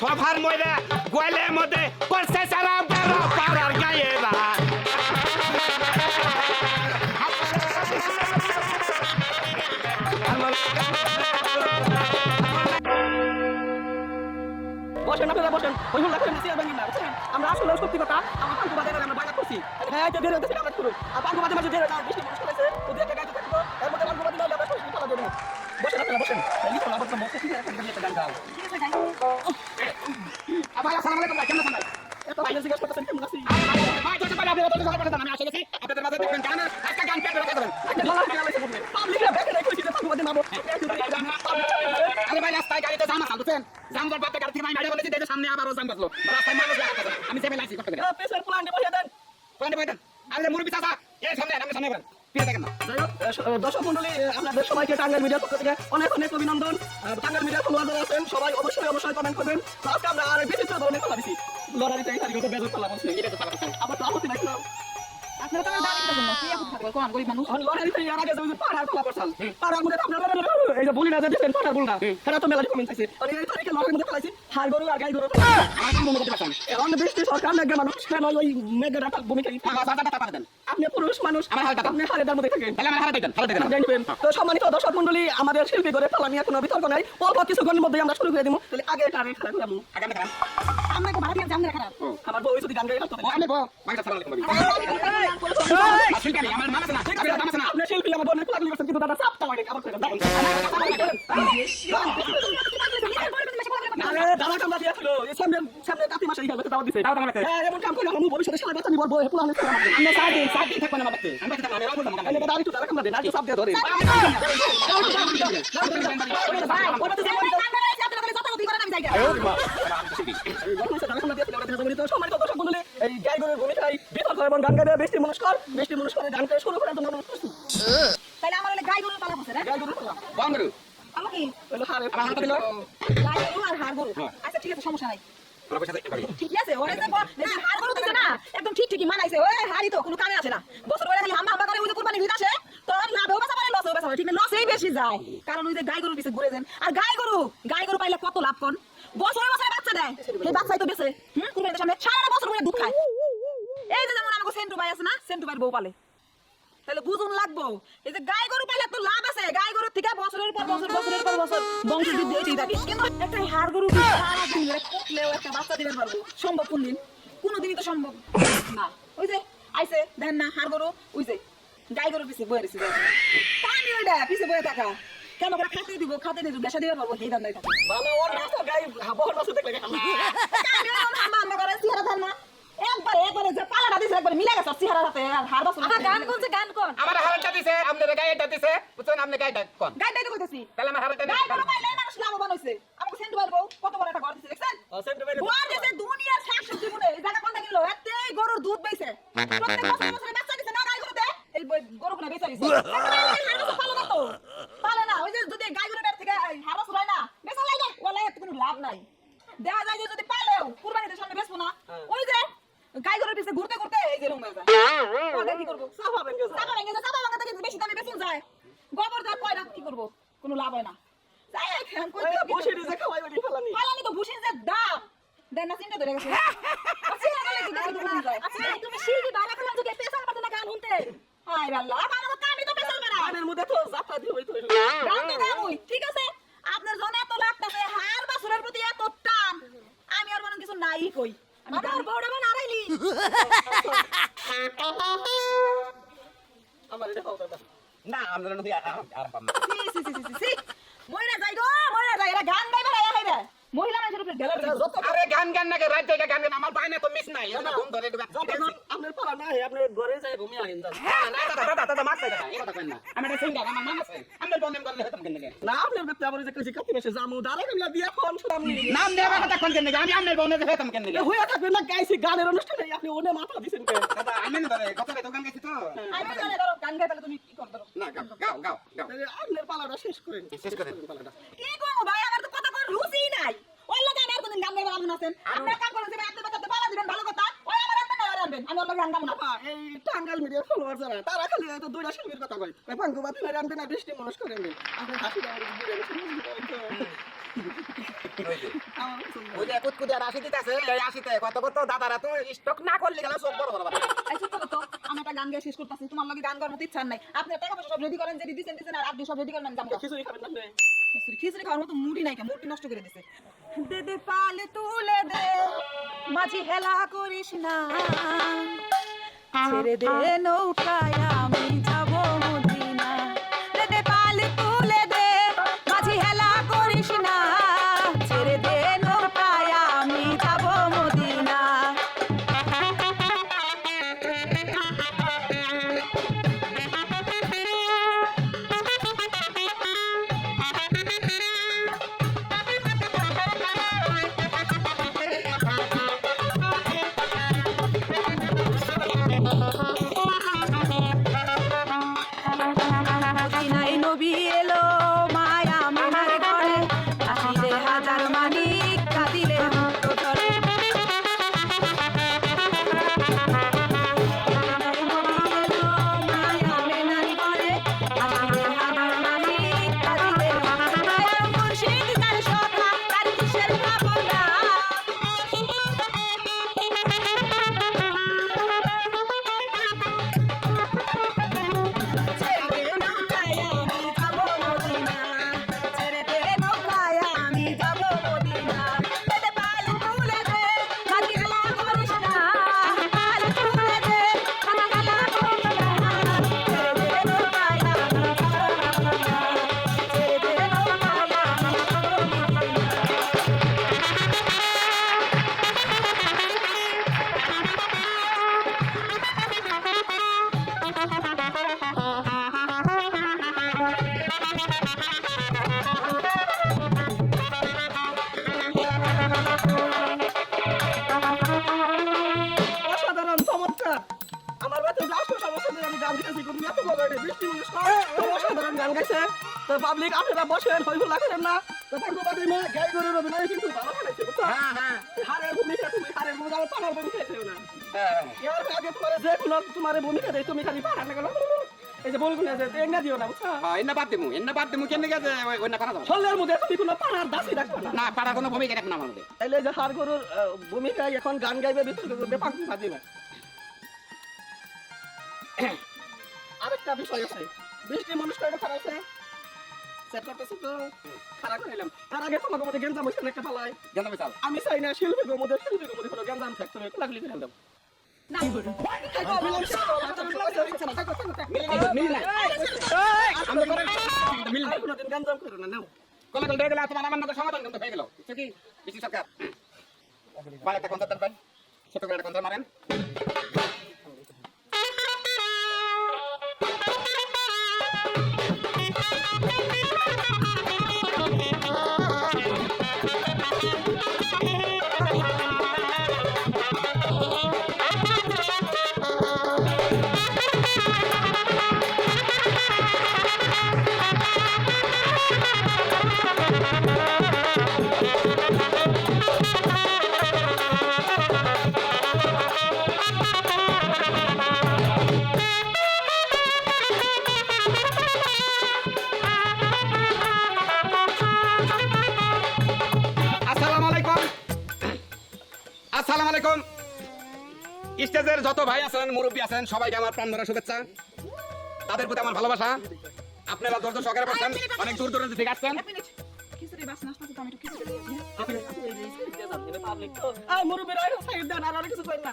সভার মধ্যে গোয়ালের মধ্যে করছে সালাম পাড়ার বুঝছেন? আমরা আসলে সত্যি কথা, আমার পাঙ্কু বাদে আমরা করছি। হ্যাঁ আমরা করুন। আর পাঙ্কু বাদে মাঝে বের বেশি মানুষ করেছে আসসালামু আলাইকুম ভাই কেমন আছেন ভাই এত ভাই জিজ্ঞেস করতেছেন কেমন আছি? ভাই তো পালা আপনি তো সকালে আমি আসে গেছি আপনাদের মাঝে দেখবেন গান একটা গান পেটে রেখে দেবেন একটা ভালো লাগে আলাইছে বলবে পাবলিকরা দেখে নাই কইছি যে পাঙ্কু বাদে আরে ভাই রাস্তায় গাড়িতে জাম আছে বুঝছেন? জাম যার বাদে গাড়ি থেকে আমি বাইরে বলেছি দেখে সামনে আবারও জাম বাজলো। রাস্তায় মানুষ লাগাতে আমি সেমে লাইছি করতে গেলে পেছনের প্ল্যান্টে বসে দেন। কোন বাইটা আরে মুরবি চাচা এই সামনে আমি সামনে করেন পিয়ে দেখেন না। সবাইকে টাঙ্গাইল মিডিয়ার পক্ষ থেকে অনেক অনেক অভিনন্দন। টাঙ্গাইল মিডিয়ার ফলোয়ার যারা আছেন, সবাই অবশ্যই অবশ্যই কমেন্ট করবেন। আমরা আর বিচিত্র ধরনের কথা দিচ্ছি লড়াইতে তারিখে বেজর পালা আবার তো। আপনারা তো দাঁড়িয়ে থাকবেন না কি আপনি থাকবেন কোন গরিব মানুষ? আর লড়াইতে এর আগে যে পাড়ার খেলা করছাল পাড়ার মধ্যে আপনারা এই যে বলি না যে দেখেন পাড়ার বলনা সেটা তো মেলাটি কমেন্ট আছে আর এই তারিখে লড়াইয়ের মধ্যে খেলাইছি হাড় গরু আর গাই গরু। আমার কাম বন্ধ করতে পারছেন এখন বৃষ্টি সরকার মেঘা মানুষ কেন ওই মেঘের একটা ভূমিকা আমার চাচাটা পারে দেন। আপনি পুরুষ মানুষ আমার হালটা আপনি হাড়ের মধ্যে থাকেন। তাহলে আমার হারাতে দেন হারাতে দেন। তো সম্মানিত দর্শক মন্ডলী আমাদের শিল্পী করে ফেলা নিয়ে কোনো বিতর্ক নাই। অল্প কিছুক্ষণের মধ্যে আমরা শুরু করে দিব। তাহলে আগে এটা আগে খেলা আগামী আমরা তো ভাড়া জানলে খারাপ আমার বউ। যদি গান গাই হাত আমি বো মাইটা সালাম আলাইকুম আসল কেন আমার মামা না ঠিক আছে মামা না। আপনি শিল্পী আমার বোনের পাগলি করছেন কিন্তু দাদা চাপটা আবার করে দাও আরে দাদা কামড়া দিয়েছিল এই সামনে সামনে কাতি মাসে এই দাওয়াত দিছে। দাও দাও হ্যাঁ এমন কাম করে আমি ভবিষ্যতে বাচ্চা নিব বউ পুলানে দিন দিন থাকব না না। দাদা একটু দাদা ধরে সম্মানিত দর্শক মন্ডলী এই গাই গরুর ভূমিকায় বিতর্ক এবং গান গাইতে বৃষ্টি মনস্কার বৃষ্টি মনস্কারের গান গাই শুরু করার জন্য তাহলে আমার হলে গাই গরু পালা বসে না গাই গরু পালা? বন্ধু আমাকে? হলো হারে আমার হাতে গরু আর গরু। আচ্ছা ঠিক আছে সমস্যা নাই। ঠিক আছে, ওরে ঠিক ঠিকই না। বছর ওরে খালি হাম্বা হাম্বা করে বাঁচা বাঁচা ঠিক না, লসেই যায়। কারণ যে গাই গরুর পিছে ঘুরে যান। আর গাই গরু গাই গরু পাইলে কত লাভ কন বছরে বছরে বাচ্চা দেয়। সেই বাচ্চাই তো বেছে হুম? কুরবানির সামনে এই যে যেমন আমাকে সেন্টু ভাই আছে না সেন্টু ভাইয়ের বউ পালে। তাহলে বুঝুন লাগবো। এই যে গাই গরু পাইলে তো লাভ আছে। গাই গরু থেকে বছরের পর বছর বছরের পর বছর বংশ বৃদ্ধি হইতেই থাকে কিন্তু একটা হাড় গরু কি সারা দিন ধরে কুটলেও একটা বাচ্চা দিতে পারব? সম্ভব কোন দিন? কোনোদিনই তো সম্ভব না। ওই যে আইছে দেখেন না হাড় গরু ওই যে গাই গরু পিছে বয়ে রয়েছে পানি ওইটা পিছে বয়ে থাকা। কেন করে খাতে দিব খাতে দিব বেসা দিবে পারব এই দাম নাই থাকে। ভালো ওর নাস্তা গাই বহর মাসে দেখলে কানে হাম্বা করে চেহারা ধান না। একবারে একবারে যে পালাটা দিছে একবারে মিলে গেছে চেহারা সাথে আর হাড় বছর আমার গান গান কোন আমার হারাটা দিছে আপনার গায়েটা দিছে বুঝছেন? আপনি গায়েটা কোন? গাইটাই তো কইতেছি। তাহলে আমার হারাটা গাই গরু পাইলে মানুষ লাভবান হইছে। আমাকে সেন্ট মারবো কত বড় একটা ঘর দিছে দেখছেন? সেন্টু ভাই ঘর দিছে দুনিয়ার শাকসবজি মনে এই জায়গা কোনটা কিনলো? এতে গরুর দুধ বেইছে। প্রত্যেক বছর বছরে বাচ্চা দিছে। না গাই গরু দে এই গরু কোনা বেচা দিছে। পালে না তো। পালে না ওই যে যদি গাই গরু বের থেকে হারস হয় না বেচা লাগে ওলা এত কোনো লাভ নাই। দেখা যায় যে যদি পালেও কুরবানিতে সামনে বেচবো না। ওই যে গাই গরুর পিছে ঘুরতে ঘুরতে এই যে যায়। ওদের কি করব? ভেঙে যায়। সাদা ভেঙে যায়, সাদা ভাঙা থেকে বেশি দামে বেচুন যায়। গোবর দেওয়া কয়টা কি করব? কোনো লাভ হয় না। যাই এখন কই বসে? দিছে খাওয়াই বাড়ি ফেলানি। ফালানি তো ভুসির যে দাম। দেন না চিন্তা ধরে গেছে। আচ্ছা, তুমি শিল্পী বাইরে খেলাম যদি পেছাল পাতে না গান শুনতে? হায় রে আল্লাহ আমার তো কামই তো পেছাল মারা গানের মধ্যে তো যাত্রা দিয়ে হইতো গান তো গান হই, ঠিক আছে? আপনার জন্য এত লাগতেছে হার বাসুরের প্রতি এত টান। আমি আর মনে কিছু নাই কই। আমার বড় বোন আড়াইলি। আমার এটা দাওয়া না। আমরা নদী আরাম পাম সি সি সি সি সি মইরা যাই গো মইরা যাই এরা গান গাইবার আয়া হইবে। মহিলা মানুষের উপরে ঢেলা ঢেলা যত আরে গান গান নাকি রাত জায়গা গান গান আমার বাইনে তো মিস নাই। এটা ঘুম ধরে যখন আপনার পালা না আপনার ঘরে যায় ঘুমিয়ে আইন যান হ্যাঁ না দাদা দাদা দাদা মাছ দাদা এই কথা কইন না। আমি এটা সিঙ্গার আমার মামা আছে। আমি বন্ধন করলে হতাম কেন না আপনার ব্যক্তি আবার যে কইছি কাটি মেসে জামু দাঁড়া কইলা দিয়া ফোন শুনাম নি নাম দেওয়া কথা কোন কেন আমি আমি বন্ধন হতাম কেন হইয়া থাকবে না গাইছি গানের অনুষ্ঠানে আপনি ওনে মাথা দিছেন কে দাদা আমি না ধরে কত দোকান গেছি তো। আমি জানি ধরো গান গাই তাহলে তুমি কি কর ধরো না গাও গাও গাও আপনার পালাটা শেষ করেন। শেষ করে পালাটা কি করব ভাই? আমার তো কথা কর রুচি নাই ওই কোনদিন গান গাইবার আমন আছেন আপনার কাম করেন যে আপনি কথা পালা দিবেন ভালো কথা ওই আমার আনবেন না ওর আনবেন আমি ওর গাবো না এই টাঙ্গাল মিডিয়া ফলোয়ার যারা তারা খালি তো দুইটা শিল্পীর কথা কয় ওই পাঙ্কু বাতিল না না বৃষ্টি মানুষ করেন আপনি হাসি পছন্দ। ওই যে কুতকুতি আর আশি দিতেছে এই আশিতে। কত কত? দাদারা তো স্টক না করলে গেল সব বড় বড় বাড়ে। এই তো, আমি একটা গান গায়ে শেষ করতেছি। তোমার লগে গান করার মতো ইচ্ছা নাই। আপনি টাকা পয়সা সব রেডি করেন যে দিছেন দিছেন আর আপনি সব রেডি করেন যাব খিচুড়ি খাবেন না খিচুড়ি খিচুড়ি খাওয়ার মতো মুডই নাই মুডটি নষ্ট করে দিছে। দে দে পালে তুলে দে মাঝি হেলা করিস না। ছেড়ে দে নৌকায় আমি তোমার ভূমিকা দেয় তুমি খালি পাড়া গেল। এই যে বলব না যে এঙ্গা দিও না বুঝছ? হ্যাঁ এন্ন বাদ দিমু এন্ন বাদ দিমু কেন গেছে? ওই ওই না পারা যাব। মধ্যে তুমি কোনো পাড়ার দাসী রাখবে না। না পারা কোনো ভূমিকা রাখব না মধ্যে। তাইলে যে হার গরুর আহ, ভূমিকায় এখন গান গাইবে বিতর্ক করবে পাঙ্কু ভাজি না আরেকটা বিষয় আছে। বৃষ্টি মানুষ কয়টা খারাপ আছে। আমি চাই না শিল্পীর মধ্যে শিল্পীর মধ্যে কোনো গেঞ্জাম থাকতে হবে কোলাগুলি করে দাও সরকার ছোট করে একটা কন্ট্রাক্ট মারেন স্টেজের যত ভাই আছেন মুরব্বী আছেন সবাইকে আমার প্রাণ ধরা শুভেচ্ছা তাদের প্রতি আমার ভালোবাসা আপনারা ধৈর্য সহকারে বসছেন অনেক দূর দূরান্ত থেকে আসছেন মুরব্বীরা কিছু না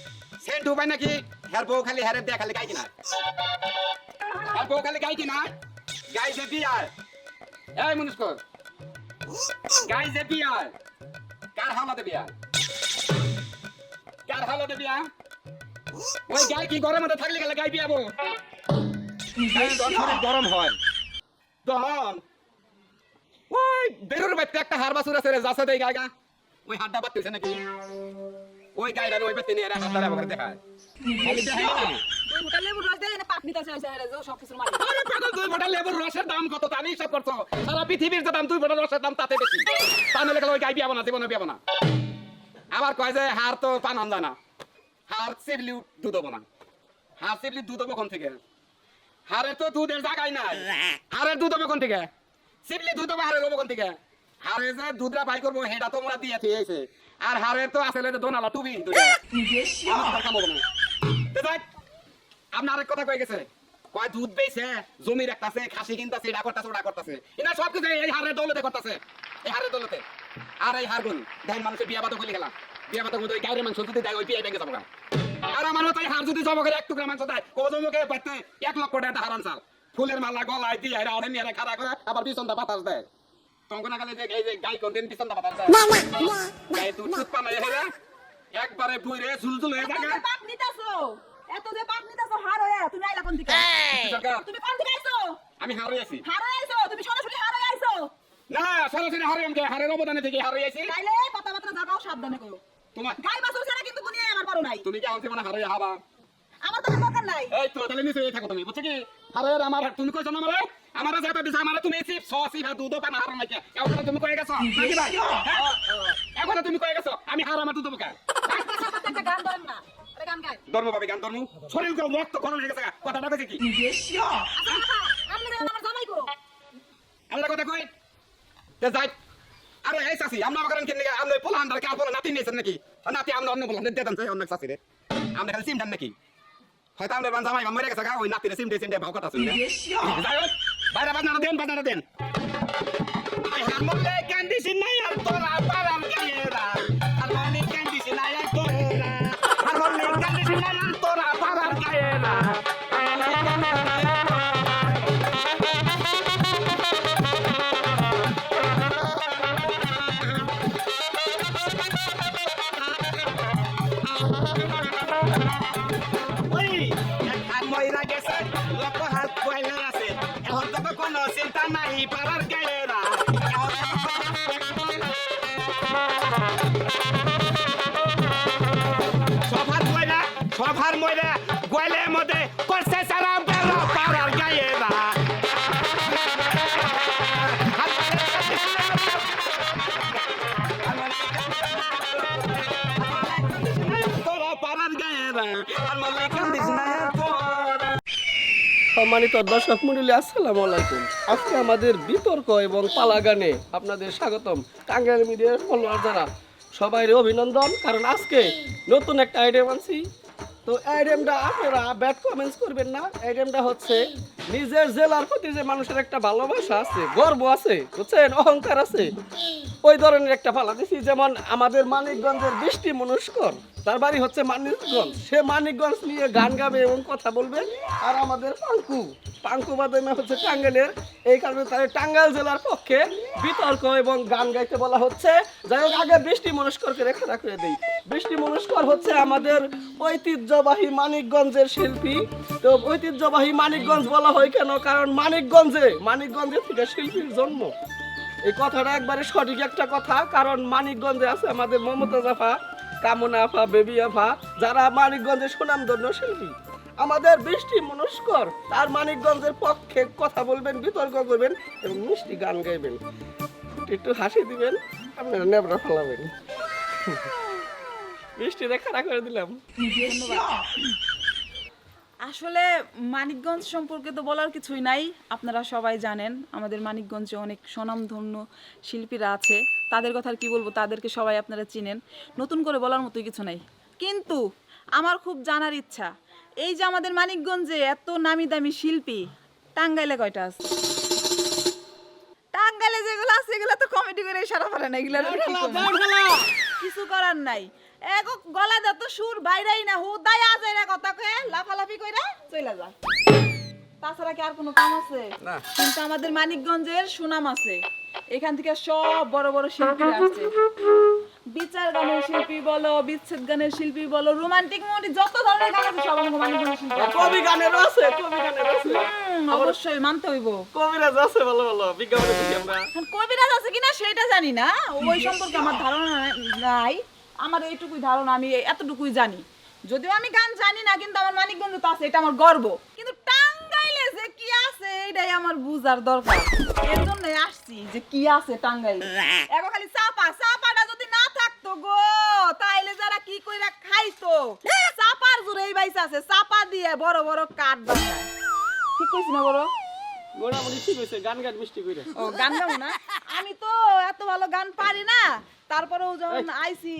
সেন্ট উপায় নাকি? হের বউ খালি হেরের দেয়া খালি গাই কিনা। হের বউ খালি গাই কিনা। গাই যে বিয়ার এই মুনিস্কর গাই যে বিয়ার কার হালাতে বিয়া? কার হালাতে বিয়া? ওই গাই কি গরম মধ্যে থাকলে গেলে গাই বিয়াবো গরম হয়। তখন ওই বেরোর বাইতে একটা হার বাসুর আছে রে যাচ্ছে দেই গায়গা ওই হাড়টা বাদ নাকি? ওই গাইডার ওই ব্যক্তি নিয়ে এরা হাত ধরে দেখায় গাই না আবার কয় যে হার তো পান আন না হার সিবলি দুধ না হার সিবলি দুধ কোন থেকে হারের তো দুধের জায়গায় নাই হারের দুধ হব কোন থেকে সিবলি দুধ হারের কোন থেকে হারে যে দুধরা বাই করব হেটা তোমরা দিয়ে আর বিয়া বাতো খুলে গেলাম। বিয়া ওই গাইরের মাংস যদি দেয়, ওই বিয়ে যাব আর আমার হার যদি জমা এক টুকরা মাংস দেয় এক লক্ষ টাকা হারান চাল। ফুলের মালা গলায় দিয়ে নিয়ে খাড়া করে, আবার পিছনটা বাতাস দেয়। তখন না খালি যে এই যে গাই কোন দিন পিছনটা বাতাস গাই তুই চুপ পানা হেরে একবারে বুইরে ঝুলঝুল হয়ে থাকে যে পাক এত যে পাক নিতেছো হার হয়ে তুমি আইলা কোন দিকে? তুমি কোন দিকে আইছো? আমি হারে আছি। হার হয়ে আইছো তুমি সরাসরি হার হয়ে আইছো? না সরাসরি হারে আমাকে হারের অবদানে থেকে হারে আছি। তাইলে কথাবার্তা জাগাও সাবধানে করো। তোমার গাই বাছুর ছাড়া কিন্তু দুনিয়ায় আমার বড় নাই। তুমি কি আমাকে মানে হারে হাবা? আমার তো দরকার নাই। এই তো তাহলে নিচে থাকো তুমি বুঝছ কি? হারের আমার তুমি কইছো না আমারে আমারে যেটা দিছে আমারে তুমি চিপ সসি ভা দুধ পান হার নাকি এখন তুমি কয়ে গেছো নাকি ভাই হ্যাঁ? এখন তুমি কয়ে গেছো আমি হার আমার দুধ বোকা গান ধরেন না আরে ধর্ম পাবে গান ধর্ম শরীর করে রক্ত গরম হয়ে গেছে কথাটা কইছে কি আচ্ছা আচ্ছা আমার গো কথা কই তে যাই আরে এই চাচি আমরা আমাকে কেন আমরা পোলা আন্ডার কাল পোলা নাতি নিয়েছেন নাকি নাতি আমরা অন্য পোলা দেন চাই অন্য চাচি রে আমরা খালি দেন নাকি হয়তো আমরা বান জামাই মরে গেছে গা ওই নাতিরে সিম দিয়ে সিম দিয়ে ভাও কথা শুনলে হোক বাইরে বাজনাটা দেন বাজনাটা দেন। আই হামলে কান্দিছি নাই আর তোরা মধ্যে করছে সারা না তোরা সম্মানিত দর্শক মন্ডলী, আসসালামু আলাইকুম। আজকে আমাদের বিতর্ক এবং পালা গানে আপনাদের স্বাগতম। টাঙ্গাইল মিডিয়ার ফলোয়ার যারা সবাই অভিনন্দন। কারণ আজকে নতুন একটা আইডিয়া আনছি। তো আইটেমটা আপনারা ব্যাড কমেন্টস করবেন না। আইটেমটা হচ্ছে নিজের জেলার প্রতি যে মানুষের একটা ভালোবাসা আছে, গর্ব আছে, বুঝছেন? অহংকার আছে, ওই ধরনের একটা পালা দিছি। যেমন আমাদের মানিকগঞ্জের বৃষ্টি মনুষ্কর তার বাড়ি হচ্ছে মানিকগঞ্জ। সে মানিকগঞ্জ নিয়ে গান গাবে এবং কথা বলবে। আর আমাদের পাঙ্কু পাঙ্কু বাদামে হচ্ছে টাঙ্গাইলের, এই কারণে তাদের টাঙ্গাইল জেলার পক্ষে বিতর্ক এবং গান গাইতে বলা হচ্ছে। যাই হোক, আগে বৃষ্টি মনস্করকে রেখা রাখতে দিই। বৃষ্টি মনস্কর হচ্ছে আমাদের ঐতিহ্যবাহী মানিকগঞ্জের শিল্পী। তো ঐতিহ্যবাহী মানিকগঞ্জ বলা হয় কেন? কারণ মানিকগঞ্জে মানিকগঞ্জে থেকে শিল্পীর জন্ম। এই কথাটা একবারে সঠিক একটা কথা। কারণ মানিকগঞ্জে আছে আমাদের মমতাজ আফা কামনা আফা, বেবি আফা, যারা মানিকগঞ্জের সুনামধন্য শিল্পী। আমাদের বৃষ্টি মনস্কর, তার মানিকগঞ্জের পক্ষে কথা বলবেন, বিতর্ক করবেন এবং মিষ্টি গান গাইবেন। একটু হাসি দিবেন, আপনারা নেবড়া ফেলাবেন। রেখা করে দিলাম। আসলে মানিকগঞ্জ সম্পর্কে তো বলার কিছুই নাই। আপনারা সবাই জানেন, আমাদের মানিকগঞ্জে অনেক স্বনামধন্য শিল্পীরা আছে। তাদের কথা আর কি বলব, তাদেরকে সবাই আপনারা চিনেন। নতুন করে বলার মতো কিছু নাই। কিন্তু আমার খুব জানার ইচ্ছা, এই যে আমাদের মানিকগঞ্জে এত নামি দামি শিল্পী, টাঙ্গাইলে কয়টা আছে? টাঙ্গাইলে যেগুলো আছে, এগুলো তো কমেডি করে সারা পারে না এগুলো কিছু করার নাই। এক গলা যত সুর বাইরেই না হুদাই আছে না কথা কয়ে। লাফালাফি কইরা চলে যায় তাছাড়া কি আর কোনো কাম আছে? না। কিন্তু আমাদের মানিকগঞ্জের সুনাম আছে। এখান থেকে সব বড় বড় শিল্পী আসছে। বিচার গানের শিল্পী বলো বিচ্ছেদ গানের শিল্পী বলো রোমান্টিক মুভি যত ধরনের গান আছে সব আমাদের মানিকগঞ্জের শিল্পী কবি গানেরও আছে কবি গানেরও আছে। অবশ্যই মানতে হইব। কবিরাজ আছে ভালো ভালো বিজ্ঞাপনে দেখি আমরা। কবিরাজ আছে কিনা সেটা জানি না। ওই সম্পর্কে আমার ধারণা নাই। আমার এইটুকুই ধারণা আমি এতটুকুই জানি। যদিও আমি গান জানি না কিন্তু আমার মানিকগঞ্জ তো আছে এটা আমার গর্ব। কিন্তু টাঙ্গাইলে যে কি আছে এটাই আমার বুঝার দরকার। এর জন্য আসছি যে কি আছে টাঙ্গাইলে। এখন খালি চাপা চাপাটা যদি না থাকতো গো তাইলে যারা কি কইরা খাইতো? চাপার জুড়ে এই বাইস আছে চাপা দিয়ে বড় বড় কাঠ বানায়। ঠিক কইছি না বড়? মোটামুটি ঠিক হয়েছে গান গান মিষ্টি করে ও গান গাবো না? আমি তো এত ভালো গান পারি না। তারপরেও যখন আইছি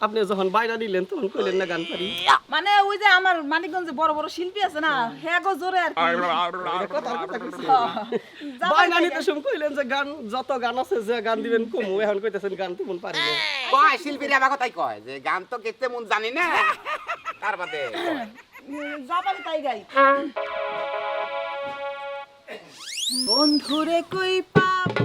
আপনি যখন বাইরে দিলেন তখন কইলেন না গান পারি। মানে ওই যে আমার মানিকগঞ্জে বড় বড় শিল্পী আছে না হ্যাঁ গো জোরে আর কি। কথা কইছি? যাবার নিতে সময় কইলেন যে গান যত গান আছে যে গান দিবেন কমু এখন কইতেছেন গান তেমন পারি না কয় শিল্পীরা আমার কথাই কয় যে গান তো কেতে মন জানি না? তার বাদে। যাবারে তাই গাই। বন্ধুরে কই পাবো?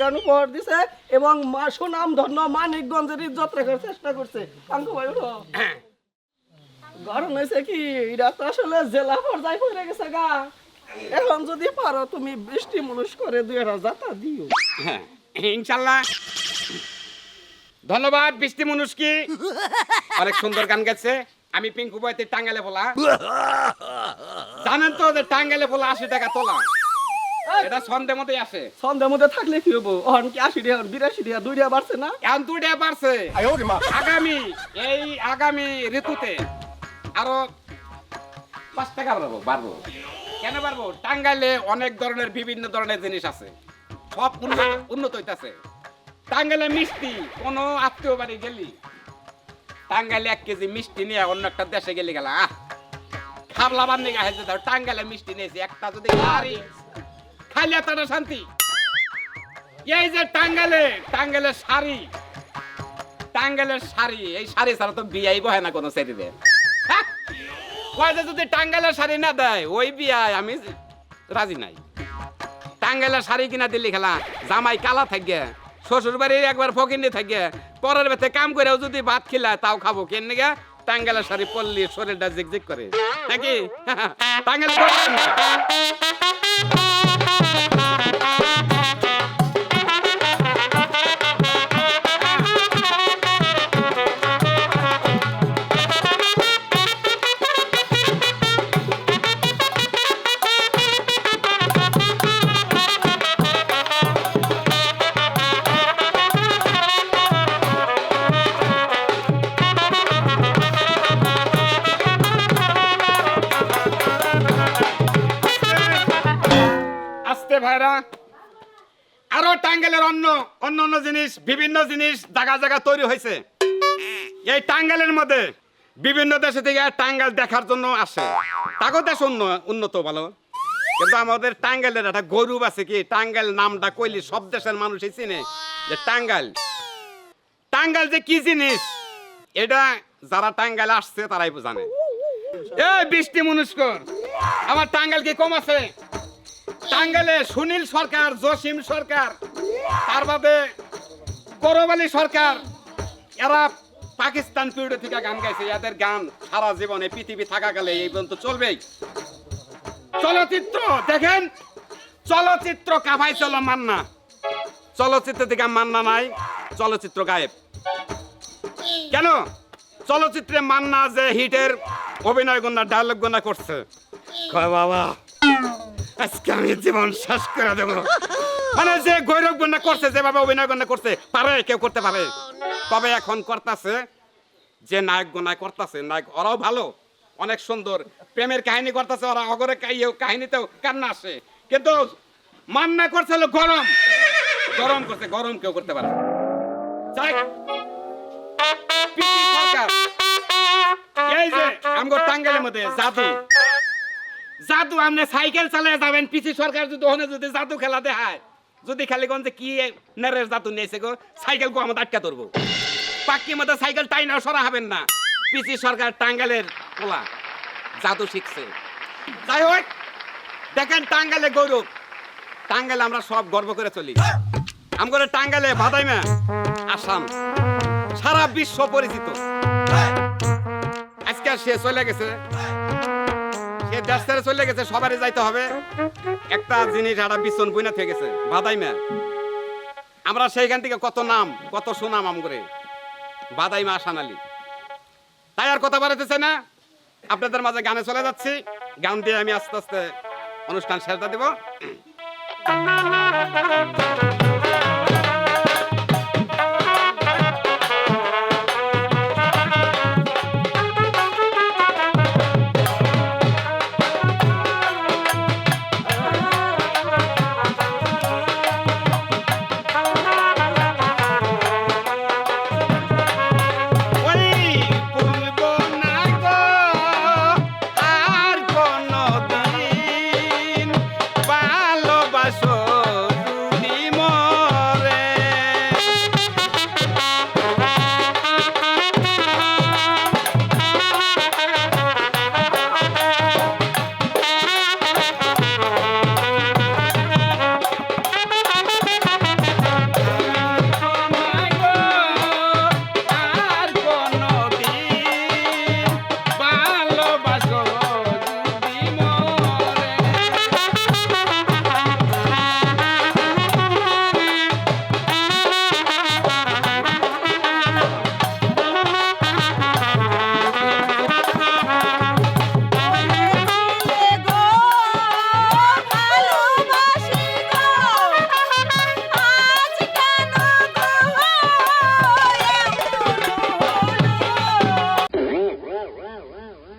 চমৎকার গান উপহার দিছে এবং সুনাম ধন্য মানিকগঞ্জের ইজ্জত রাখার চেষ্টা করছে। গরম হয়েছে কি? এটা তো আসলে জেলা পর্যায়ে পড়ে গেছে গা। এখন যদি পারো তুমি বৃষ্টি মানুষ করে দুই যাতা দিও। হ্যাঁ ইনশাল্লাহ। ধন্যবাদ, বৃষ্টি মনুষ্কি অনেক সুন্দর গান গেছে। আমি পিঙ্কু বয়তে টাঙ্গালে বলা। জানেন তো যে টাঙ্গালে বলা আশি টাকা তোলা। এটা সন্ধ্যে মতোই আসে সন্ধ্যার মধ্যে থাকলে কি হব এখন কি আশি টাকা বিরাশি টাকা দুই টাকা বাড়ছে না? এখন দুইটা বাড়ছে। আগামী এই আগামী ঋতুতে আরও পাঁচ টাকা বাড়বো বাড়বো। কেন বাড়বো? টাঙ্গাইলে অনেক ধরনের বিভিন্ন ধরনের জিনিস আছে। সব উন্নত উন্নত হইতাছে। টাঙ্গাইলে মিষ্টি কোনো আত্মীয় বাড়ি গেলি টাঙ্গাইলে এক কেজি মিষ্টি নিয়ে অন্য একটা দেশে গেলি গেলা। খাবলা বান্ধে গেছে টাঙ্গাইলে মিষ্টি নিয়েছি। একটা যদি খাইলে তারা শান্তি। এই যে টাঙ্গালে টাঙ্গালের শাড়ি টাঙ্গালের শাড়ি, এই শাড়ি ছাড়া তো বিয়াই বহে না কোনো কয় যদি টাঙ্গালের শাড়ি না দেয়, ওই বিয়ায় আমি রাজি নাই। টাঙ্গালের শাড়ি কিনা দিলি খেলা, জামাই কালা থাকে শ্বশুর বাড়ির একবার ফকিনি থাকে পরের বেতে কাম করেও যদি ভাত খিলা তাও খাব কেন নিগা? টাঙ্গালের শাড়ি পরলি শরীরটা জিকজিক করে। নাকি? টাঙ্গাল আসতে ভাইরা। আরও টাঙ্গেলের অন্য অন্য অন্য জিনিস, বিভিন্ন জিনিস জায়গা জায়গা তৈরি হয়েছে। এই টাঙ্গালের মধ্যে বিভিন্ন দেশে থেকে টাঙ্গাল দেখার জন্য আসে। তাকেও দেশ উন্ন- উন্নত ভালো। কিন্তু আমাদের টাঙ্গালের একটা গরুব আছে কি? টাঙ্গাল নামটা কইলি সব দেশের মানুষই চিনে যে টাঙ্গাল টাঙ্গাল যে কি জিনিস? এটা যারা টাঙ্গাল আসছে তারাই জানে এই বৃষ্টি মনুষ্কর আমার টাঙ্গাল কি কম আছে? টাঙ্গালে সুনীল সরকার, জসিম সরকার, তার বাদে করবালি সরকার, এরা পাকিস্তান পিরিয়ড থেকে গান গাইছে, এদের গান সারা জীবনে পৃথিবী থাকাকালে এই পর্যন্ত চলবেই। চলচ্চিত্র, দেখেন, চলচ্চিত্র কাভাই চলো মান্না। চলচ্চিত্র থেকে মান্না নাই, চলচ্চিত্র গায়েব। কেন? চলচ্চিত্রে মান্না যে হিটের অভিনয় গন্না ডায়লগ গন্না করছে। বাবা আজকে আমি জীবন শেষ করে দেবো। মানে যে গৈরব গন্না করছে যেভাবে অভিনয় গন্না করছে, পারে, কেউ করতে পারে। তবে এখন করতেছে, যে নায়ক গনায় করতেছে, নায়ক ওরাও ভালো, অনেক সুন্দর। প্রেমের কাহিনী করতেছে ওরা অগরে কাহিয়েও কাহিনীতেও কান্না আসে। কিন্তু মান্না করছে হলো গরম। গরম করছে, গরম কেউ করতে পারে এই যে, আমগো টাঙ্গাইলের মধ্যে জাদু। জাদু, আপনি সাইকেল চালিয়ে যাবেন পিসি সরকার যদি ওখানে যদি জাদু খেলা দেখায়। যদি খালি কোন যে কি নেরের জাদু নিয়েছে গো সাইকেল গো আমাদের আটকা ধরবো পাক্কি মতো সাইকেল টাই না সরা হবেন না। পিসি সরকার টাঙ্গালের পোলা। জাদু শিখছে যাই হোক, দেখেন টাঙ্গালে গৌরব টাঙ্গালে আমরা সব গর্ব করে চলি। আমগরে টাঙ্গালে ভাদাইমা আসাম। সারা বিশ্ব পরিচিত। আজকে সে চলে গেছে। চলে গেছে, সবারই যাইতে হবে। একটা জিনিস বিছন বইনা থেকে গেছে। আমরা সেইখান থেকে কত নাম, কত সুনাম আম করে বাদাইমা আসান আলী তাই আর কথা বাড়াতেছে না। আপনাদের মাঝে গানে চলে যাচ্ছি। গান দিয়ে আমি আস্তে আস্তে অনুষ্ঠান শেষ দেব।